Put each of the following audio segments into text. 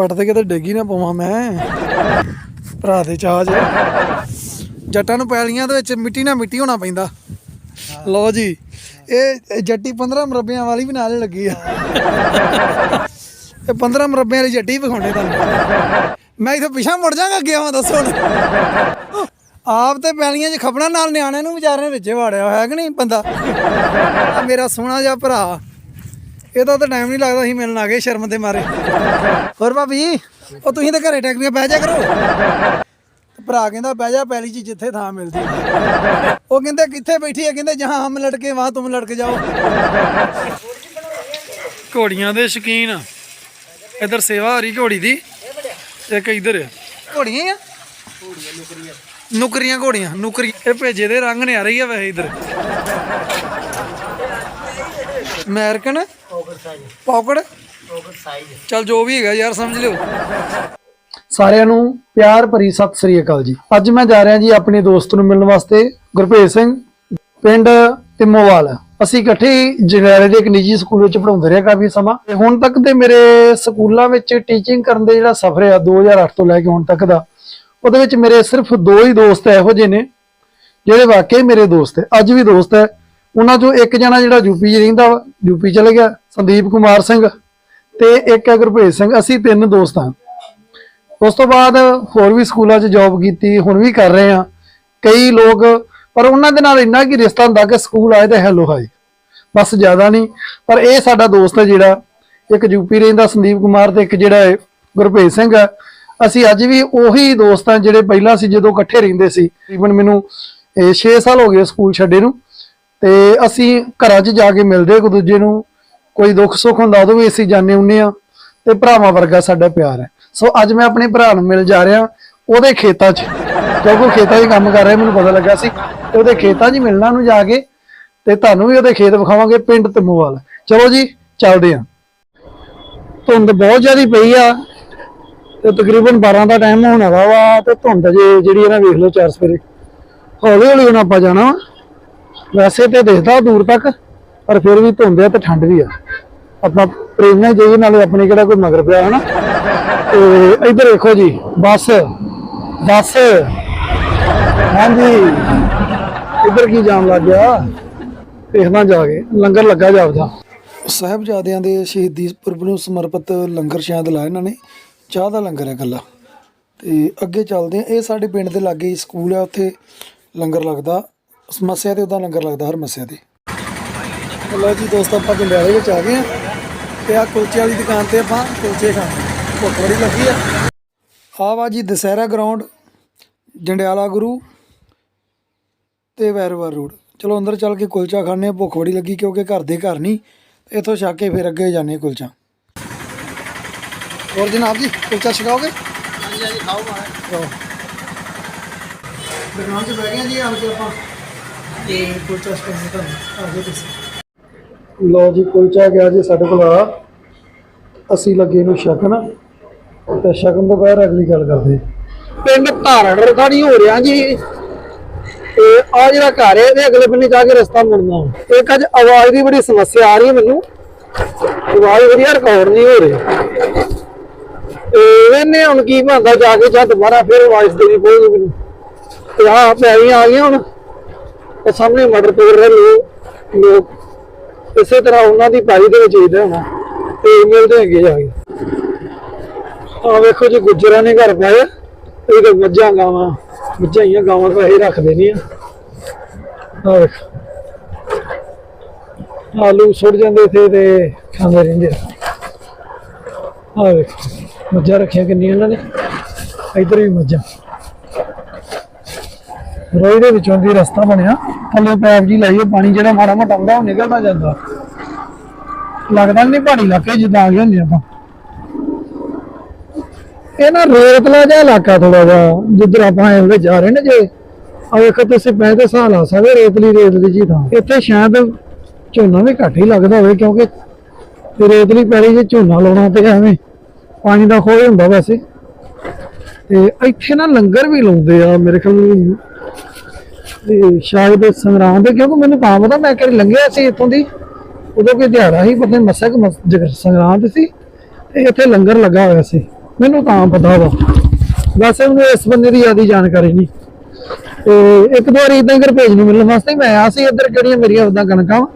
ਪੱਟ ਤੇ ਕਿਤੇ ਡਿੱਗੀ ਨਾ ਪਵਾਂ ਮੈਂ। ਭਰਾ ਦੇ ਚਾਹ 'ਚ। ਜੱਟਾਂ ਨੂੰ ਪੈਲੀਆਂ ਦੇ ਵਿੱਚ ਮਿੱਟੀ ਨਾਲ ਮਿੱਟੀ ਹੋਣਾ ਪੈਂਦਾ। ਲਓ ਜੀ, ਇਹ ਜੱਟੀ 15 ਮਰਬਿਆਂ ਵਾਲੀ ਵੀ ਨਾਲ ਲੱਗੀ ਆ। ਇਹ 15 ਮਰਬਿਆਂ ਵਾਲੀ ਜੱਟੀ ਵਿਖਾਉਣੇ ਤੁਹਾਨੂੰ। ਮੈਂ ਇਥੇ ਪਿਛਾਂ ਮੁੜ ਜਾਗਾ ਅੱਗੇ ਆਵਾਂ, ਦੱਸੋ ਆਪ ਤੇ ਪੈਲੀਆਂ 'ਚ ਖਪਣਾ, ਨਾਲ ਨਿਆਣਿਆਂ ਨੂੰ ਵਿਚਾਰੇ ਨੇ ਵਿੱਚੇ ਵਾੜਿਆ ਹੋਇਆ ਕਿ ਨਹੀਂ ਬੰਦਾ? ਮੇਰਾ ਸੋਹਣਾ ਜਿਹਾ ਭਰਾ। ਇਹਦਾ ਤਾਂ ਟਾਈਮ ਨਹੀਂ ਲੱਗਦਾ ਸੀ ਮਿਲਣ ਆ ਗਏ ਸ਼ਰਮ ਦੇ ਮਾਰੇ। ਹੋਰ ਭਾਬੀ? ਉਹ ਤੁਸੀਂ ਤਾਂ ਘਰੇ ਟੈਕਨੀਆਂ ਬਹਿ ਜਾ ਕਰੋ। ਭਰਾ ਕਹਿੰਦਾ ਬਹਿ ਜਾ ਪੈਲੀ 'ਚ ਜਿੱਥੇ ਥਾਂ ਮਿਲਦੀ। ਉਹ ਕਹਿੰਦੇ ਕਿੱਥੇ ਬੈਠੀ ਹੈ? ਕਹਿੰਦੇ ਜਹਾਂ ਹਮ ਲੜਕੇ ਵਹਾਂ ਤੁਮ ਲੜਕੇ ਜਾਓ। ਘੋੜੀਆਂ ਦੇ ਸ਼ੌਕੀਨ। ਇਧਰ ਸੇਵਾ ਹਰੀ ਘੋੜੀ ਦੀ। ਇੱਕ ਇਧਰ ਘੋੜੀਆਂ ਹੀ ਆ? ਨੁਕਰੀਆਂ ਘੋੜੀਆਂ ਨੁਕਰੀ। ਇਹ ਭੇਜੇ ਦੇ ਰੰਗ ਨੇ ਆ ਰਹੀ ਆ ਵੈਸੇ ਇਧਰ। ਅਮਰੀਕਨ? ਪਾਕੜ ਚਲ ਜੋ ਵੀ ਹੈਗਾ ਯਾਰ ਸਮਝ ਲਿਓ। ਸਾਰਿਆਂ ਨੂੰ ਪਿਆਰ ਭਰੀ ਸਤਿ ਸ੍ਰੀ ਅਕਾਲ ਜੀ। ਅੱਜ ਮੈਂ ਜਾ ਰਿਹਾ ਜੀ ਆਪਣੇ ਦੋਸਤ ਨੂੰ ਮਿਲਣ ਵਾਸਤੇ ਗੁਰਭੇਜ ਸਿੰਘ ਪਿੰਡ ਤਿੰਮੋਵਾਲ। ਅਸੀਂ ਇਕੱਠੇ ਹੀ ਜਗਰਾਰੇ ਦੇ ਇੱਕ ਨਿੱਜੀ ਸਕੂਲ ਵਿੱਚ ਪੜ੍ਹਾਉਂਦੇ ਰਹੇ ਕਾਫੀ ਸਮਾਂ। ਤੇ ਹੁਣ ਤੱਕ ਦੇ ਮੇਰੇ ਸਕੂਲਾਂ ਵਿੱਚ ਟੀਚਿੰਗ ਕਰਨ ਦੇ ਜਿਹੜਾ ਸਫ਼ਰ ਆ 2008 ਤੋਂ ਲੈ ਕੇ ਹੁਣ ਤੱਕ ਦਾ ਉਹਦੇ ਵਿੱਚ ਮੇਰੇ ਸਿਰਫ ਦੋ ਹੀ ਦੋਸਤ ਇਹੋ ਜਿਹੇ ਨੇ ਜਿਹੜੇ ਵਾਕਈ ਮੇਰੇ ਦੋਸਤ ਹੈ। ਅੱਜ ਵੀ ਦੋਸਤ ਹੈ। ਉਹਨਾਂ ਚੋਂ ਇੱਕ ਜਣਾ ਜਿਹੜਾ ਯੂਪੀ 'ਚ ਰਹਿੰਦਾ ਵਾ ਯੂਪੀ ਚਲੇ ਗਿਆ, ਸੰਦੀਪ ਕੁਮਾਰ ਸਿੰਘ ਤੇ ਇੱਕ ਹੈ ਗੁਰਭੇਜ ਸਿੰਘ, ਅਸੀਂ ਤਿੰਨ ਦੋਸਤ ਹਾਂ। ਉਸ ਤੋਂ ਬਾਅਦ ਹੋਰ ਵੀ ਸਕੂਲਾਂ 'ਚ ਜੌਬ ਕੀਤੀ, ਹੁਣ ਵੀ ਕਰ ਰਹੇ ਹਾਂ। ਕਈ ਲੋਕ, ਪਰ ਉਹਨਾਂ ਦੇ ਨਾਲ ਇੰਨਾ ਕੀ ਰਿਸ਼ਤਾ ਹੁੰਦਾ ਕਿ ਸਕੂਲ ਆਏ ਤਾਂ ਹੈਲੋ ਹਾਈ ਬਸ ਜ਼ਿਆਦਾ ਨਹੀਂ। ਪਰ ਇਹ ਸਾਡਾ ਦੋਸਤ ਹੈ ਜਿਹੜਾ, ਇੱਕ ਯੂਪੀ ਰਹਿੰਦਾ ਸੰਦੀਪ ਕੁਮਾਰ ਤੇ ਇੱਕ ਜਿਹੜਾ ਹੈ ਗੁਰਭੇਜ ਸਿੰਘ ਹੈ। ਅਸੀਂ ਅੱਜ ਵੀ ਉਹੀ ਦੋਸਤ ਹਾਂ ਜਿਹੜੇ ਪਹਿਲਾਂ ਸੀ, ਜਦੋਂ ਇਕੱਠੇ ਰਹਿੰਦੇ ਸੀ। ਤਕਰੀਬਨ ਮੈਨੂੰ 6 ਸਾਲ ਹੋ ਗਏ ਸਕੂਲ ਛੱਡੇ ਨੂੰ। ਤੇ ਅਸੀਂ ਘਰਾਂ 'ਚ ਜਾ ਕੇ ਮਿਲਦੇ ਇੱਕ ਦੂਜੇ ਨੂੰ, ਕੋਈ ਦੁੱਖ ਸੁੱਖ ਹੁੰਦਾ ਉਦੋਂ ਵੀ ਅਸੀਂ ਜਾਣੇ ਹੁੰਨੇ ਆ ਤੇ ਭਰਾਵਾਂ ਵਰਗਾ ਸਾਡਾ ਪਿਆਰ ਹੈ। ਸੋ ਅੱਜ ਮੈਂ ਆਪਣੇ ਭਰਾ ਨੂੰ ਮਿਲ ਜਾ ਰਿਹਾ ਉਹਦੇ ਖੇਤਾਂ 'ਚ, ਕਿਉਂਕਿ ਉਹ ਖੇਤਾਂ 'ਚ ਕੰਮ ਕਰ ਰਿਹਾ, ਮੈਨੂੰ ਪਤਾ ਲੱਗਾ ਸੀ ਤੇ ਉਹਦੇ ਖੇਤਾਂ 'ਚ ਮਿਲਣਾ ਨੂੰ ਜਾ ਕੇ ਤੇ ਤੁਹਾਨੂੰ ਵੀ ਉਹਦੇ ਖੇਤ ਵਿਖਾਵਾਂਗੇ ਪਿੰਡ ਤਮੋਵਾਲ ਚਲੋ ਜੀ, ਚੱਲਦੇ ਹਾਂ। ਧੁੰਦ ਬਹੁਤ ਜ਼ਿਆਦਾ ਪਈ ਆ ਤੇ ਤਕਰੀਬਨ 12 ਦਾ ਟਾਈਮ ਹੋਣ ਵਾਲਾ ਵਾ ਤੇ ਧੁੰਦ ਜੇ ਜਿਹੜੀ ਇਹਨਾਂ ਵੇਖ ਲਓ ਚਾਰ ਸਵੇਰੇ। ਹੌਲੀ ਹੌਲੀ ਹੁਣ ਆਪਾਂ ਜਾਣਾ ਵਾ। ਵੈਸੇ ਤੇ ਦਿਖਦਾ ਦੂਰ ਤੱਕ, ਪਰ ਫਿਰ ਵੀ ਧੁੰਦ ਆ ਤੇ ਠੰਡ ਵੀ ਆ। ਆਪਾਂ ਪ੍ਰੇਮਣਾ ਜਾਈਏ ਨਾਲੇ ਆਪਣੇ ਕਿਹੜਾ ਕੋਈ ਮਗਰ ਪਿਆ ਹਨਾ ਤੇ ਇੱਧਰ ਦੇਖੋ ਜੀ, ਬੱਸ ਬੱਸ। ਹਾਂਜੀ, ਇੱਧਰ ਕੀ ਜਾਮ ਲੱਗ ਗਿਆ? ਦੇਖਣਾ ਜਾ ਕੇ, ਲੰਗਰ ਲੱਗਾ ਜਾਪਦਾ ਸਾਹਿਬਜ਼ਾਦਿਆਂ ਦੇ ਸ਼ਹੀਦੀ ਪੁਰਬ ਨੂੰ ਸਮਰਪਿਤ ਲੰਗਰ ਸ਼ਾਇਦ ਲਾਇਆ ਇਹਨਾਂ ਨੇ, ਚਾਹ ਦਾ ਲੰਗਰ ਹੈ ਇਕੱਲਾ। ਤੇ ਅੱਗੇ ਚੱਲਦੇ ਆ ਇਹ ਸਾਡੇ ਪਿੰਡ ਦੇ ਲਾਗੇ ਸਕੂਲ ਹੈ ਉੱਥੇ ਲੰਗਰ ਲੱਗਦਾ। ਸਮੱਸਿਆ ਤੇ ਉਹਦਾ ਲੰਗਰ ਲੱਗਦਾ ਹਰ ਮੱਸਿਆ ਤੇ। ਲਓ ਜੀ ਦੋਸਤੋ ਆਪਾਂ ਜੰਡਿਆਲੇ ਵਿੱਚ ਆ ਗਏ ਆ ਤੇ ਆ ਕੁਲਚੇ ਵਾਲੀ ਦੁਕਾਨ ਤੇ ਆਪਾਂ ਕੁਲਚੇ ਖਾਣੇ ਭੁੱਖ ਬੜੀ ਲੱਗੀ ਆ। ਆਹ ਵਾ ਜੀ ਦਸਹਿਰਾ ਗਰਾਊਂਡ ਜੰਡਿਆਲਾ ਗੁਰੂ ਤੇ ਵੈਰਵਰ ਰੋਡ। ਚਲੋ ਅੰਦਰ ਚੱਲ ਕੇ ਕੁਲਚਾ ਖਾਣੇ ਆ ਭੁੱਖ ਬੜੀ ਲੱਗੀ ਕਿਉਂਕਿ ਘਰ ਦੇ ਘਰ ਨਹੀਂ ਇੱਥੋਂ ਛੱਕ ਕੇ ਫਿਰ ਅੱਗੇ ਜਾਣੇ ਕੁਲਚਾ। ਹੋਰ ਜਨਾਬ ਜੀ ਕੁਲਚਾ ਛਕਾਓਗੇ? ਹਾਂਜੀ ਹਾਂਜੀ ਖਾਓ ਮਾਰਾ ਦੁਕਾਨ 'ਚ ਬਹਿ ਗਏ ਜੀ ਕੇ ਆਪਾਂ। ਤੇ ਕੁਲਚਾ ਛਕਾਉਣਾ ਤੁਹਾਨੂੰ ਆ ਜਾਓ ਤੁਸੀਂ ਲਓ ਜੀ ਕੁਲਚਾ ਗਿਆ ਜੀ ਸਾਡੇ ਕੋਲ ਆ। ਅਸੀਂ ਲੱਗੇ ਨੂੰ ਛਕਣ ਤੇ ਛਕਣ ਤੋਂ ਬਾਅਦ ਅਗਲੀ ਗੱਲ ਕਰਦੇ ਪਿੰਡ ਧਾਰੜ ਰਖਾਣੀ ਹੋ ਰਿਹਾ ਜੀ। ਤੇ ਆ ਜਿਹੜਾ ਘਰ ਹੈ ਇਹਦੇ ਅਗਲੇ ਬੰਨੇ ਜਾ ਕੇ ਰਸਤਾ ਮੁੜਨਾ ਇੱਕ ਅੱਜ ਆਵਾਜ਼ ਦੀ ਬੜੀ ਸਮੱਸਿਆ ਆ ਰਹੀ ਹੈ ਮੈਨੂੰ। ਆਵਾਜ਼ ਵਧੀਆ ਰਿਕਾਰਡ ਨਹੀਂ ਹੋ ਰਹੀ। ਤੇ ਇਹਨੇ ਹੁਣ ਕੀ ਬਣਦਾ ਜਾ ਕੇ ਜਾਂ ਦੁਬਾਰਾ ਫਿਰ ਆਵਾਜ਼ ਦੇਣੀ ਪਊਗੀ ਮੈਨੂੰ। ਤੇ ਆਹ ਪੈਰੀਆਂ ਆ ਗਈਆਂ ਹੁਣ। ਤੇ ਸਾਹਮਣੇ ਮਟਰ ਤੋੜ ਰਹੇ ਲੋਕ ਲੋਕ। ਇਸੇ ਤਰ੍ਹਾਂ ਉਹਨਾਂ ਦੀ ਪਾਰੀ ਦੇ ਵਿੱਚ ਇਹਦਾ ਹੋਣਾ ਤੇ ਮਿਲਦੇ ਅੱਗੇ ਜਾ ਕੇ ਆ ਵੇਖੋ ਜੀ, ਗੁੱਜਰਾਂ ਨੇ ਘਰ ਪਾਇਆ। ਇਹ ਤਾਂ ਮੱਝਾਂ, ਗਾਵਾਂ ਮੱਝਾਂ ਹੀ ਗਾਵਾਂ ਤਾਂ ਇਹ ਰੱਖਦੇ ਨਹੀਂ ਆ। ਆ ਵੇਖ। ਆਲੂ ਸੁੱਟ ਜਾਂਦੇ ਇੱਥੇ ਤੇ ਖਾਂਦੇ ਰਹਿੰਦੇ ਆ। ਆ ਮੱਝਾਂ ਰੱਖੀਆਂ ਕਿੰਨੀਆਂ ਇਹਨਾਂ ਨੇ। ਇੱਧਰ ਵੀ ਮੱਝਾਂ। ਰੋਈ ਦੇ ਵਿੱਚੋਂ ਦੀ ਰਸਤਾ ਬਣਿਆ। ਥੱਲੇ ਪੈਪ ਜੀ ਲਾਈਏ ਪਾਣੀ ਜਿਹੜਾ ਮਾੜਾ ਮੋਟਾ ਆਉਂਦਾ ਉਹ ਨਿਕਲਦਾ ਜਾਂਦਾ। ਲੱਗਦਾ ਨਹੀਂ ਪਹਾੜੀ ਇਲਾਕੇ ਜਿੱਦਾਂ ਆ ਗਏ ਹੁੰਦੇ ਆਪਾਂ। ਇਹ ਨਾ ਰੇਤਲਾ ਜਿਹਾ ਇਲਾਕਾ ਥੋੜਾ ਜਿਹਾ, ਜਿੱਧਰ ਆਪਾਂ ਇਹਦੇ ਜਾ ਰਹੇ ਨੇ ਜੇ। ਆ ਵੇਖੋ ਤੁਸੀਂ ਪੈ ਤੇ ਸਾਹ ਲਾ ਸਕਦੇ ਰੇਤਲੀ ਰੇਤਲੀ ਜੀ ਥਾਂ ਇੱਥੇ ਸ਼ਾਇਦ ਝੋਨਾ ਵੀ ਘੱਟ ਹੀ ਲੱਗਦਾ ਹੋਵੇ, ਕਿਉਂਕਿ ਰੇਤਲੀ ਪੈਲੀ 'ਚ ਝੋਨਾ ਲਾਉਣਾ ਤੇ ਐਵੇਂ ਪਾਣੀ ਦਾ ਖੋਹ ਹੁੰਦਾ ਵੈਸੇ ਤੇ ਇੱਥੇ ਨਾ ਲੰਗਰ ਵੀ ਲਾਉਂਦੇ ਆ, ਮੇਰੇ ਖਿਆਲ ਤੇ ਸ਼ਾਇਦ ਸੰਗਰਾਮ ਦੇ, ਕਿਉਂਕਿ ਮੈਨੂੰ ਤਾਂ ਪਤਾ, ਮੈਂ ਕਰੀ ਲੰਘਿਆ ਸੀ ਇੱਥੋਂ ਦੀ। ਉਦੋਂ ਕੋਈ ਦਿਹਾੜਾ ਸੀ, ਪਤਾ ਨਹੀਂ ਕਿ ਸੰਗਰਾਮ ਤੇ ਸੀ, ਤੇ ਇੱਥੇ ਲੰਗਰ ਲੱਗਾ ਹੋਇਆ ਸੀ। ਮੈਨੂੰ ਤਾਂ ਪਤਾ ਵਾ। ਵੈਸੇ ਮੈਨੂੰ ਇਸ ਬੰਦੇ ਦੀ ਜ਼ਿਆਦਾ ਜਾਣਕਾਰੀ ਨਹੀਂ। ਤੇ ਇੱਕ ਦੋ ਇਦਾਂ ਕਰ ਭੇਜ ਨੂੰ ਮਿਲਣ ਵਾਸਤੇ ਮੈਂ ਆਇਆ ਸੀ, ਇੱਧਰ ਕਿਹੜੀਆਂ ਮੇਰੀਆਂ ਉਦਾਂ ਕਣਕਾਂ ਵਾਂ।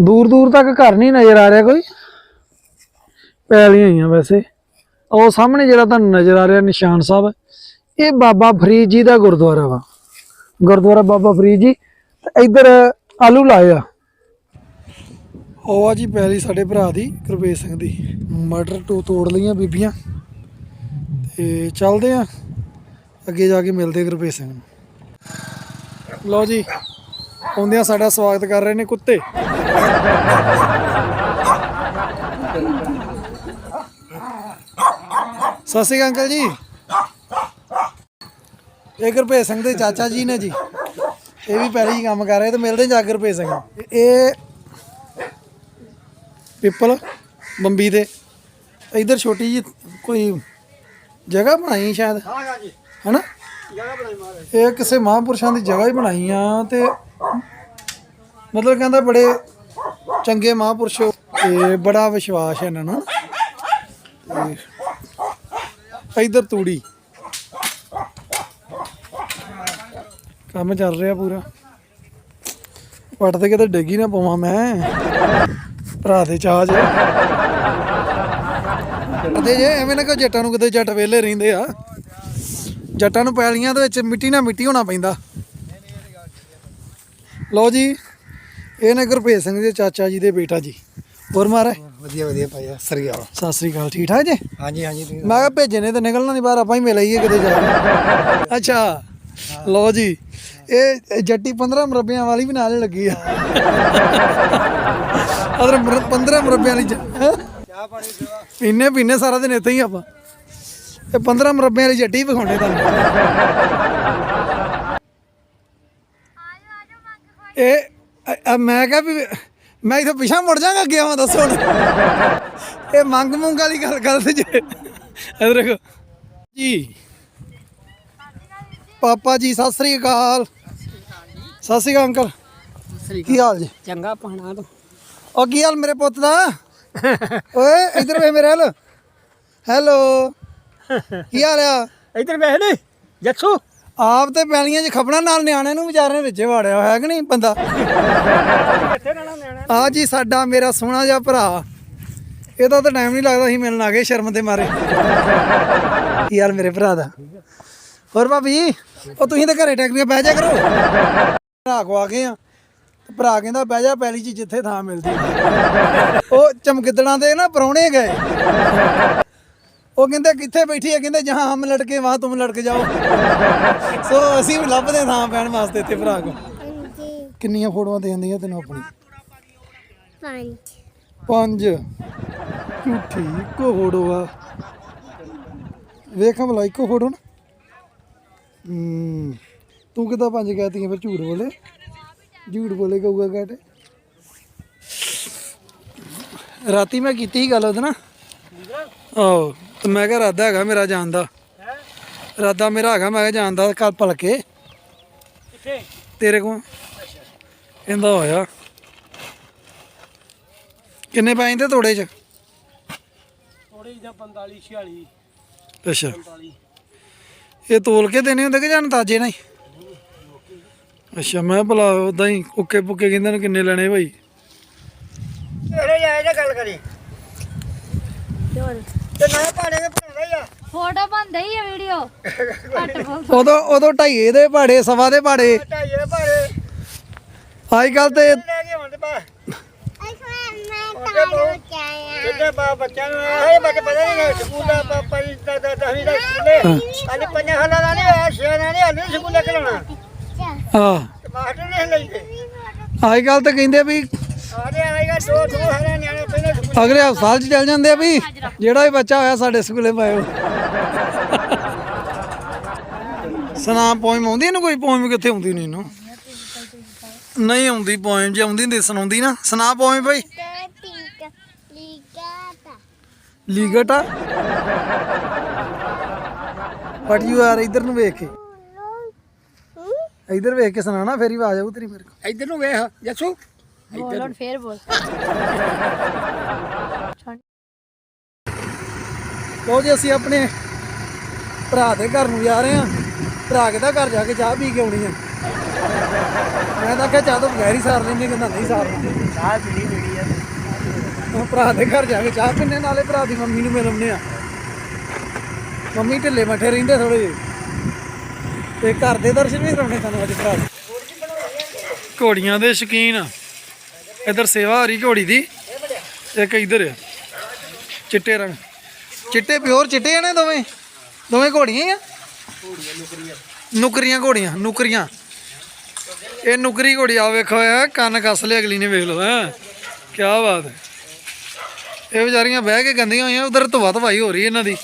ਦੂਰ ਦੂਰ ਤੱਕ ਘਰ ਨਹੀਂ ਨਜ਼ਰ ਆ ਰਿਹਾ ਕੋਈ। ਪੈਲੀਆਂ ਹੀ ਆ ਵੈਸੇ। ਉਹ ਸਾਹਮਣੇ ਜਿਹੜਾ ਤੁਹਾਨੂੰ ਨਜ਼ਰ ਆ ਰਿਹਾ, ਨਿਸ਼ਾਨ ਸਾਹਿਬ। ਇਹ ਬਾਬਾ ਫਰੀਦ ਜੀ ਦਾ ਗੁਰਦੁਆਰਾ ਵਾ। ਗੁਰਦੁਆਰਾ ਬਾਬਾ ਫਰੀਦ ਜੀ। ਇੱਧਰ ਆਲੂ ਲਾਏ ਆ। ਉਹ ਆ ਜੀ ਪੈਲੀ ਸਾਡੇ ਭਰਾ ਦੀ, ਗੁਰਬੇਜ ਸਿੰਘ ਦੀ। ਮਟਰ ਟੂ ਤੋੜ ਲਈਆਂ ਬੀਬੀਆਂ। ਤੇ ਚੱਲਦੇ ਆ। ਅੱਗੇ ਜਾ ਕੇ ਮਿਲਦੇ ਗੁਰਬੇਜ ਸਿੰਘ ਨੂੰ। ਲਓ ਜੀ, ਆਉਂਦਿਆਂ ਸਾਡਾ ਸਵਾਗਤ ਕਰ ਰਹੇ ਨੇ ਕੁੱਤੇ। ਸਤਿ ਸ਼੍ਰੀ ਅਕਾਲ ਅੰਕਲ ਜੀ। ਇਹ ਗੁਰਭੇਜ ਸਿੰਘ ਦੇ ਚਾਚਾ ਜੀ ਨੇ ਜੀ। ਇਹ ਵੀ ਪਹਿਲੇ ਹੀ ਕੰਮ ਕਰ ਰਹੇ ਤੇ ਮਿਲਦੇ ਜਾ ਗੁਰਭੇਜ ਸਿੰਘ। ਇਹ ਪਿੱਪਲ ਬੰਬੀ ਦੇ। ਇਧਰ ਛੋਟੀ ਜੀ ਕੋਈ ਜਗ੍ਹਾ ਬਣਾਈ ਸ਼ਾਇਦ? ਹੈਨਾ? ਇਹ ਕਿਸੇ ਮਹਾਂਪੁਰਸ਼ਾਂ ਦੀ ਜਗ੍ਹਾ ਹੀ ਬਣਾਈ ਆ ਤੇ ਮਤਲਬ ਕਹਿੰਦਾ ਬੜੇ ਚੰਗੇ ਮਹਾਂਪੁਰਸ਼ ਤੇ ਬੜਾ ਵਿਸ਼ਵਾਸ ਹੈ ਇਹਨਾਂ ਨੂੰ। ਇਧਰ ਤੂੜੀ। ਕੰਮ ਚੱਲ ਰਿਹਾ ਪੂਰਾ। ਪੱਟ ਤੇ ਕਿਤੇ ਡਿੱਗੀ ਨਾ ਪਵਾਂ ਮੈਂ। ਭਰਾ ਦੇ ਚਾਹ ਜੇ। ਤੇ ਜੇ ਐਵੇਂ ਨਾ ਕਿ ਜੱਟਾਂ ਨੂੰ ਕਿਤੇ ਜੱਟ ਵੇਲੇ ਰਹਿੰਦੇ ਆ। ਜੱਟਾਂ ਨੂੰ ਪੈਲੀਆਂ ਦੇ ਵਿੱਚ ਮਿੱਟੀ ਨਾਲ ਮਿੱਟੀ ਹੋਣਾ ਪੈਂਦਾ। ਲਓ ਜੀ ਇਹ ਨੇ ਗੁਰਭੇਜ ਸਿੰਘ ਦੇ ਚਾਚਾ ਜੀ ਦੇ ਬੇਟਾ ਜੀ। ਹੋਰ ਮਾਰੇ ਵਧੀਆ ਵਧੀਆ ਭਾਈ ਸਰੀਆ ਸਤਿ ਸ੍ਰੀ ਅਕਾਲ ਠੀਕ ਠਾਕ ਜੀ? ਹਾਂਜੀ ਹਾਂਜੀ ਮੈਂ ਕਿਹਾ ਭੇਜੇ ਨੇ ਤੇ ਨਿਕਲਣਾ ਨਹੀਂ ਬਾਹਰ ਆਪਾਂ ਹੀ ਮਿਲ ਆਈਏ ਕਿਤੇ ਜਾ ਅੱਛਾ। ਲਓ ਜੀ, ਇਹ ਜੱਟੀ 15 ਮੁਰੱਬਿਆਂ ਵਾਲੀ ਵੀ ਨਾਲ ਲੱਗੀ ਆ। ਅਦਰ 15 ਮੁਰੱਬਿਆਂ ਵਾਲੀ ਚਾਹ ਪਾਣੀ ਦੇਵਾ ਪੀਨੇ ਪੀਨੇ ਸਾਰਾ ਦਿਨ ਇੱਥੇ ਹੀ ਆਪਾਂ। ਇਹ 15 ਮੁਰੱਬਿਆਂ ਵਾਲੀ ਜੱਟੀ ਵਿਖਾਉਣੇ ਤੁਹਾਨੂੰ। ਇਹ ਮੈਂ ਕਿਹਾ ਵੀ, ਮੈਂ ਇਥੋਂ ਪਿਛਾਂ ਮੁੜ ਜਾਗਾ ਅੱਗੇ, ਆਵਾਂ ਦੱਸੋ ਹੁਣ। ਇਹ ਮੰਗ ਮੁੰਗ ਵਾਲੀ ਗੱਲ ਕਰਦੇ ਜੇ ਇਧਰ ਦੇਖੋ। ਜੀ। ਪਾਪਾ ਜੀ ਸਤਿ ਸ੍ਰੀ ਅਕਾਲ। ਸਤਿ ਸ੍ਰੀ ਅਕਾਲ ਅੰਕਲ। ਕੀ ਹਾਲ ਜੀ? ਚੰਗਾ ਪਾਣਾ ਤੂੰ। ਉਹ ਕੀ ਹਾਲ ਮੇਰੇ ਪੁੱਤ ਦਾ? ਓਏ ਇਧਰ ਵੇ ਮੇਰੇ ਹਲ। ਹੈਲੋ। ਕੀ ਹਾਲ ਆ? ਇੱਧਰ ਵੇਖ ਨੀ ਜੱਸੂ। ਆਪ ਤੇ ਪੈਲੀਆਂ 'ਚ ਖਪਣਾ ਨਾਲ ਨਿਆਣੇ ਨੂੰ ਵਿਚਾਰੇ ਵਿੱਚ ਵਾੜਿਆ ਹੋਇਆ ਕਿ ਨਹੀਂ ਬੰਦਾ? ਆ ਜੀ ਸਾਡਾ ਮੇਰਾ ਸੋਹਣਾ ਜਿਹਾ ਭਰਾ। ਇਹਦਾ ਤਾਂ ਟਾਈਮ ਨਹੀਂ ਲੱਗਦਾ ਸੀ ਮਿਲਣ ਆ ਗਏ ਸ਼ਰਮ ਦੇ ਮਾਰੇ। ਹਾਲ ਮੇਰੇ ਭਰਾ ਦਾ? ਹੋਰ ਭਾਬੀ ਉਹ ਤੁਸੀਂ ਤਾਂ ਘਰੇ ਟੈਕਨੀਆਂ ਬਹਿ ਜਾ ਕਰੋ। ਭਰਾ ਕੋ ਆ ਗਏ ਆ ਤੇ ਭਰਾ ਕਹਿੰਦਾ ਬਹਿ ਜਾ ਪੈਲੀ 'ਚ ਜਿੱਥੇ ਥਾਂ ਮਿਲਦੀ। ਉਹ ਚਮਕਿੱਦੜਾਂ ਦੇ ਨਾ ਪਰੌਣੇ ਗਏ। ਉਹ ਕਹਿੰਦੇ ਕਿੱਥੇ ਬੈਠੀ ਹੈ ਕਹਿੰਦੇ ਜਹਾਂ ਹਮ ਲੜਕੇ ਵਹਾਂ ਤੁਮ ਲੜਕ ਜਾਓ। ਸੋ ਅਸੀਂ ਵੀ ਲੱਭਦੇ ਥਾਂ ਪੈਣ ਵਾਸਤੇ ਇੱਥੇ ਭਰਾ ਕੋ। ਕਿੰਨੀਆਂ ਫੋਟੋਆਂ ਦੇ ਜਾਂਦੀਆਂ ਤੈਨੂੰ ਆਪਣੀ? ਪੰਜ। ਪੰਜ। ਝੂਠੀ ਇੱਕੋ ਫੋਟੋ ਆ। ਵੇਖਾਂ ਭਲਾ ਇੱਕੋ ਫੋਟੋ ਨਾ। ਹੂੰ। ਤੂੰ ਕਿਦਾਂ ਪੰਜ ਕਹਤੀਆਂ ਫਿਰ ਝੂਠ ਬੋਲੇ? ਝੂਠ ਬੋਲੇ ਕਹੂਗਾ ਕਹਤੇ ਰਾਤੀ ਮੈਂ ਕੀਤੀ ਸੀ ਗੱਲ ਉਹਦੇ ਨਾਲ। ਆਹੋ ਤੇ ਮੈਂ ਕਿਹਾ ਰਾਦਾ ਹੈਗਾ ਮੇਰਾ ਜਾਣ ਦਾ। ਰਾਦਾ ਮੇਰਾ ਹੈਗਾ ਮੈਂ ਕਿਹਾ ਜਾਣ ਦਾ ਕੱਲ ਭਲਕੇ। ਕਿੱਥੇ? ਤੇਰੇ ਕੋਲ। ਕਹਿੰਦਾ ਹੋਇਆ। ਕਿੰਨੇ ਪੈ ਜਾਂਦੇ ਤੋੜੇ ਚ? ਥੋੜੀ ਜਿਹਾ 45 46 ਅੱਛਾ। 45 ਇਹ ਤੋਲ ਕੇ ਦੇਣੇ ਹੁੰਦੇ ਕਿ ਜਾਂ ਅੰਦਾਜ਼ੇ ਨਾਲ ਹੀ? ਅੱਛਾ ਮੈਂ ਭਲਾ ਉਦਾਂ ਹੀ ਉੱਕੇ ਪੁੱਕੇ ਕਹਿੰਦੇ ਨੇ ਕਿੰਨੇ ਲੈਣੇ ਭਾਈ ਇਹੜੇ ਜਾਇ ਜਾ ਗੱਲ ਕਰੀ। ਤੇ ਨਾ ਪਾਣੇ ਦੇ ਬਣਾਉਂਦਾ ਹੀ ਆ। ਫੋਟੋ ਬੰਦੇ ਹੀ ਆ ਵੀਡੀਓ। ਘੱਟ ਬੋਲ ਉਦੋਂ ਉਦੋਂ ਢਾਈਏ ਦੇ ਪਹਾੜੇ ਸਵਾ ਦੇ ਪਹਾੜੇ ਢਾਈਏ ਭਾਰੇ ਅੱਜ ਕੱਲ ਤੇ ਲੈ ਕੇ ਹੁਣ ਤੇ ਜਿੱਦੇ ਬਾ ਬੱਚਿਆਂ ਨੂੰ ਇਹ ਬੱਚੇ ਪਤਾ ਨਹੀਂ ਸਕੂਲ ਦਾ ਪਾਪਾ ਜੀ ਦਾ ਦਾ ਦਸਵੀਂ ਦਾ ਸਕੂਲੇ। ਅੱਜ ਪੰਜਾਂ ਹਾਲਾਂ ਦਾ ਨਹੀਂ ਹੋਇਆ ਛੇ ਦਾ ਨਹੀਂ ਹਾਲੇ ਸਕੂਲੇ ਘਲਾਉਣਾ ਹਾਂ। ਤੇ ਮਾਸਟਰ ਨੇ ਲਈਦੇ। ਅੱਜ ਕੱਲ ਤੇ ਕਹਿੰਦੇ ਵੀ ਆਰੇ ਆਏਗਾ ਦੋ ਦੋ ਹਾਲਾਂ ਨਿਆਣੇ ਪਹਿਲੇ ਸਕੂਲ। ਅਗਲੇ ਹਸਪਤਾਲ ਚ ਚੱਲ ਜਾਂਦੇ ਆ ਵੀ ਜਿਹੜਾ ਵੀ ਬੱਚਾ ਹੋਇਆ ਸਾਡੇ ਸਕੂਲੇ ਪਾਇਓ ਸਨਾਮ ਪੋਇਮ ਆਉਂਦੀ ਇਹਨੂੰ ਕੋਈ? ਪੋਇਮ ਕਿੱਥੇ ਆਉਂਦੀ ਨਹੀਂ ਇਹਨੂੰ? ਨਹੀਂ ਆਉਂਦੀ ਪੋਇਮ ਜੇ ਆਉਂਦੀ ਹੁੰਦੀ ਸੁਣਾਉਂਦੀ ਨਾ। ਸੁਣਾ poem Bhai ਲੀਗਟਾ but you are ਇਧਰ ਨੂੰ ਵੇਖ ਕੇ। ਇਧਰ ਵੇਖ ਕੇ ਸੁਣਾਣਾ ਫੇਰ ਹੀ ਆਵਾਜ਼ ਆਊ ਤੇਰੀ ਮੇਰੇ ਕੋਲ। ਇੱਧਰ ਨੂੰ ਵੇਖ ਜੱਸੂ। ਬੋਲ ਹੁਣ ਫੇਰ ਬੋਲ। ਲੋ ਜੀ ਅਸੀਂ ਆਪਣੇ ਭਰਾ ਦੇ ਘਰ ਨੂੰ ਜਾ ਰਹੇ ਹਾਂ। ਭਰਾ ਕੇ ਦਾ ਘਰ ਜਾ ਕੇ ਚਾਹ ਪੀ ਕੇ ਆਉਣੀ ਆ? ਮੈਂ ਤਾਂ ਕਿਹਾ ਚਾਹ ਤੋਂ ਬਗੈਰ ਹੀ ਸਾਰ ਲੈਂਦੇ ਕਹਿੰਦਾ ਨਹੀਂ ਸਾਰ ਲੈਂਦੇ ਚਾਹ ਪੀਣੀ ਪੀਣੀ ਆ। ਭਰਾ ਦੇ ਘਰ ਜਾ ਕੇ ਚਾਹ ਪੀਣੇ ਨਾਲੇ ਭਰਾ ਦੀ ਮੰਮੀ ਨੂੰ ਮਿਲ ਆ। ਮੰਮੀ ਢਿੱਲੇ ਮੱਠੇ ਰਹਿੰਦੇ ਥੋੜੇ ਜਿਹੇ। ਤੇ ਘਰ ਦੇ ਦਰਸ਼ਨ ਵੀ ਕਰਾਉਣੇ ਸਾਨੂੰ ਅੱਜ ਭਰਾ ਘੋੜੀਆਂ ਦੇ ਸ਼ੌਕੀਨ ਇਧਰ ਸੇਵਾ ਹਰੀ ਘੋੜੀ ਦੀ। ਇੱਕ ਇਧਰ ਆ। ਚਿੱਟੇ ਰੰਗ। ਚਿੱਟੇ, ਪਿਓਰ ਚਿੱਟੇ ਆ ਨੇ ਦੋਵੇਂ? ਦੋਵੇਂ ਘੋੜੀਆਂ ਆ? ਨੁਕਰੀਆਂ ਘੋੜੀਆਂ, ਨੁਕਰੀਆਂ। ਇਹ ਨੁਕਰੀ ਘੋੜੀ ਆ ਵੇਖੋ ਕੰਨ ਕੱਸ ਲਿਆ ਅਗਲੀ ਨੇ ਵੇਖ ਲਓ, ਹੈ। ਕੀ ਬਾਤ ਹੈ। ਇਹ ਵਿਚਾਰੀਆਂ ਬਹਿ ਕੇ ਗੰਦੀਆਂ ਹੋਈਆਂ, ਉਧਰ ਧਵਾ ਧਵਾਈ ਹੋ ਰਹੀ ਇਹਨਾਂ ਦੀ।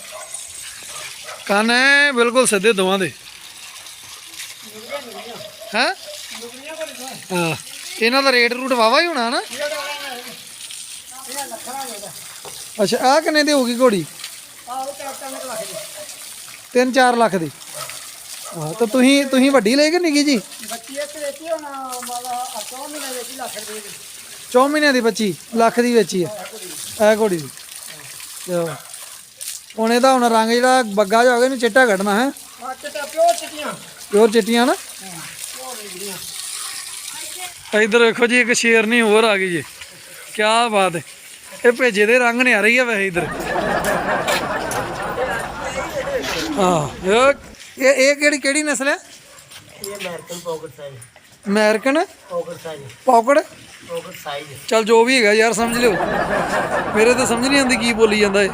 ਕੰਨ ਐ ਬਿਲਕੁਲ ਸਿੱਧੇ ਦੋਵਾਂ ਦੇ। ਹੈ? ਹਾਂ, ਇਹਨਾਂ ਦਾ ਰੇਟ ਰੂਟ ਵਾਵਾ ਹੀ ਹੋਣਾ ਨਾ। ਅੱਛਾ ਆ ਕਿੰਨੇ ਦੀ ਹੋਗੀ ਘੋੜੀ? ਤਿੰਨ ਤੇ ਲੱਖ ਦੀ। 3-4 ਲੱਖ ਦੀ ਹਾਂ, ਤਾਂ ਤੁਸੀਂ ਤੁਸੀਂ ਵੱਡੀ ਲਈ ਕਿ ਨਿੱਕੀ ਜੀ? ਬੱਚੀ ਇੱਕ ਵੇਚੀ ਹੁਣ ਮਾਲਾ ਅਕੌਂ ਮਹੀਨੇ ਵੇਚੀ ਲੱਖ ਰੁਪਏ ਦੀ 4 ਮਹੀਨਿਆਂ ਦੀ ਬੱਚੀ ਲੱਖ ਦੀ ਵੇਚੀ ਹੈ ਇਹ ਘੋੜੀ ਦੀ। ਚਲੋ। ਹੁਣ ਇਹਦਾ ਹੁਣ ਰੰਗ ਜਿਹੜਾ ਬੱਗਾ ਜਾ ਹੋ ਗਿਆ ਇਹਨੂੰ ਚਿੱਟਾ ਕੱਢਣਾ ਹੈ। ਆ ਚਿੱਟਾ ਪਿਓ ਚਿੱਟੀਆਂ। ਪਿਓਰ ਚਿੱਟੀਆਂ ਨਾ। ਇਧਰ ਵੇਖੋ ਜੀ ਇੱਕ ਸ਼ੇਰਨੀ ਹੋਰ ਆ ਗਈ ਜੀ। ਕੀ ਬਾਤ ਹੈ। ਇਹ ਭੇਜੇ ਦੇ ਰੰਗ ਨੇ ਆ ਰਹੀ ਹੈ ਵੈਸੇ ਇਧਰ। ਹਾਂ ਇਹ ਇਹ ਇਹ ਕਿਹੜੀ ਕਿਹੜੀ ਨਸਲ ਹੈ? ਇਹ American pocket size American? Pocket size pocket pocket size ਚਲ ਜੋ ਵੀ ਹੈਗਾ ਯਾਰ ਸਮਝ ਲਿਓ। ਮੇਰੇ ਤਾਂ ਸਮਝ ਨਹੀਂ ਆਉਂਦੀ ਕੀ ਬੋਲੀ ਜਾਂਦਾ ਇਹ।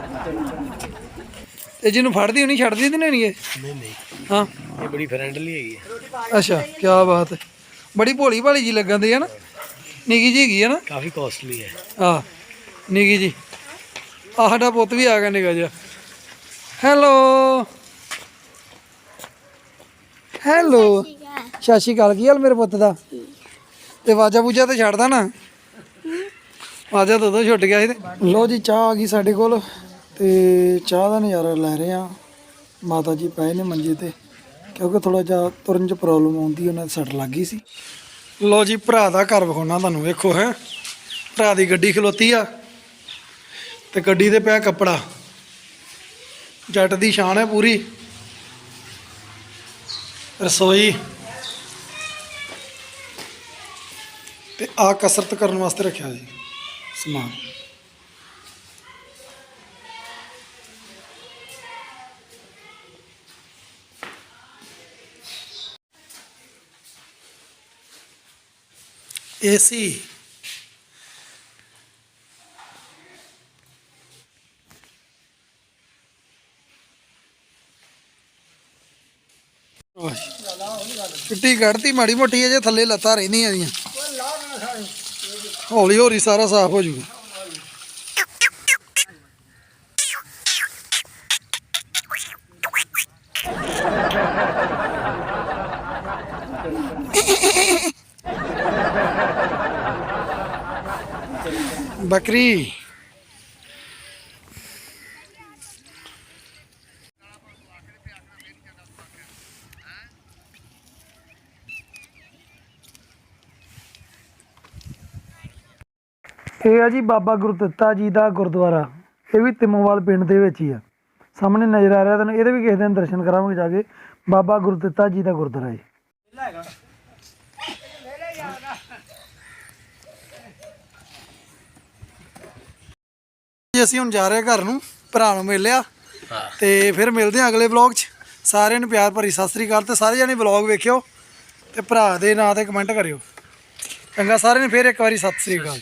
ਇਹ ਜਿਹਨੂੰ ਫੜਦੀ ਹੋਣੀ ਛੱਡਦੀ ਤੇ ਨਹੀਂ ਇਹ? ਨਹੀਂ ਨਹੀਂ। ਹਾਂ। ਇਹ ਬੜੀ ਫਰੈਂਡਲੀ ਹੈਗੀ ਹੈ ਅੱਛਾ ਕੀ ਬਾਤ ਹੈ। ਬੜੀ ਭੋਲੀ ਭਾਲੀ ਜੀ ਲੱਗਣ ਦੀ ਹੈ ਨਾ। ਨਿੱਕੀ ਜੀ ਹੈਗੀ ਹੈ ਨਾ। ਕਾਫੀ ਕਾਸਟਲੀ ਹੈ। ਆ ਨਿੱਕੀ ਜੀ ਆ ਸਾਡਾ ਪੁੱਤ ਵੀ ਆ ਗਿਆ ਨਿੱਕਾ ਜਿਹਾ। ਹੈਲੋ ਹੈਲੋ ਸਤਿ ਸ਼੍ਰੀ ਅਕਾਲ ਕੀ ਹਾਲ ਮੇਰੇ ਪੁੱਤ ਦਾ? ਤੇ ਵਾਜਾ ਬੂਜਾ ਤੇ ਛੱਡਦਾ ਨਾ? ਵਾਜਾ ਤਾਂ ਉਦੋਂ ਛੁੱਟ ਗਿਆ ਸੀ ਤੇ। ਲੋ ਜੀ ਚਾਹ ਆ ਗਈ ਸਾਡੇ ਕੋਲ ਤੇ ਚਾਹ ਦਾ ਨਜ਼ਾਰਾ ਲੈ ਰਹੇ ਆ ਮਾਤਾ ਜੀ ਪਏ ਨੇ ਮੰਜੇ ਤੇ ਕਿਉਂਕਿ ਥੋੜਾ ਜਿਹਾ ਤੁਰਨ ਚ ਪ੍ਰੋਬਲਮ ਆਉਂਦੀ ਉਹਨਾਂ ਦੇ ਸੱਟ ਲੱਗ ਗਈ ਸੀ। ਲੋ ਜੀ ਭਰਾ ਦਾ ਘਰ ਵਿਖਾਉਣਾ ਤੁਹਾਨੂੰ ਵੇਖੋ ਹੈ। ਭਰਾ ਦੀ ਗੱਡੀ ਖਲੋਤੀ ਆ ਤੇ ਗੱਡੀ ਤੇ ਪਿਆ ਕੱਪੜਾ। ਜੱਟ ਦੀ ਸ਼ਾਨ ਹੈ ਪੂਰੀ। ਰਸੋਈ। ਤੇ ਆ ਕਸਰਤ ਕਰਨ ਵਾਸਤੇ ਰੱਖਿਆ ਜੀ, ਸਮਾਨ। ਏਸੀ। ਚਿੱਟੀ ਕੱਢਤੀ, ਮਾੜੀ ਮੋਟੀ, ਅਜੇ ਥੱਲੇ ਲੱਤਾਂ ਰਹਿੰਦੀਆਂ ਇਹਦੀਆਂ ਹੌਲੀ ਹੌਲੀ ਸਾਰਾ ਸਾਫ਼ ਹੋ ਜੂਗਾ। ਬੱਕਰੀ। ਇਹ ਆ ਜੀ ਬਾਬਾ ਗੁਰਦਿੱਤਾ ਜੀ ਦਾ ਗੁਰਦੁਆਰਾ। ਇਹ ਵੀ ਤਿਮੋਵਾਲ ਪਿੰਡ ਦੇ ਵਿੱਚ ਹੀ ਆ। ਸਾਹਮਣੇ ਨਜ਼ਰ ਆ ਰਿਹਾ ਤੁਹਾਨੂੰ ਇਹਦੇ ਵੀ ਕਿਸੇ ਦਿਨ ਦਰਸ਼ਨ ਕਰਾਵਾਂਗੇ ਜਾ ਕੇ। ਬਾਬਾ ਗੁਰਦਿੱਤਾ ਜੀ ਦਾ ਗੁਰਦੁਆਰਾ ਜੀ। ਜੀ ਅਸੀਂ ਹੁਣ ਜਾ ਰਹੇ ਹਾਂ ਘਰ ਨੂੰ ਭਰਾ ਨੂੰ ਮਿਲ ਲਿਆ। ਤੇ ਫਿਰ ਮਿਲਦੇ ਹਾਂ ਅਗਲੇ ਵਲੌਗ 'ਚ। ਸਾਰਿਆਂ ਨੂੰ ਪਿਆਰ ਭਰੀ ਸਤਿ ਸ੍ਰੀ ਅਕਾਲ ਤੇ ਸਾਰੇ ਜਣੇ ਵਲੌਗ ਵੇਖਿਓ ਤੇ ਭਰਾ ਦੇ ਨਾਂ ਤੇ ਕਮੈਂਟ ਕਰਿਓ। ਚੰਗਾ ਸਾਰਿਆਂ ਨੂੰ ਫਿਰ ਇੱਕ ਵਾਰੀ ਸਤਿ ਸ੍ਰੀ ਅਕਾਲ।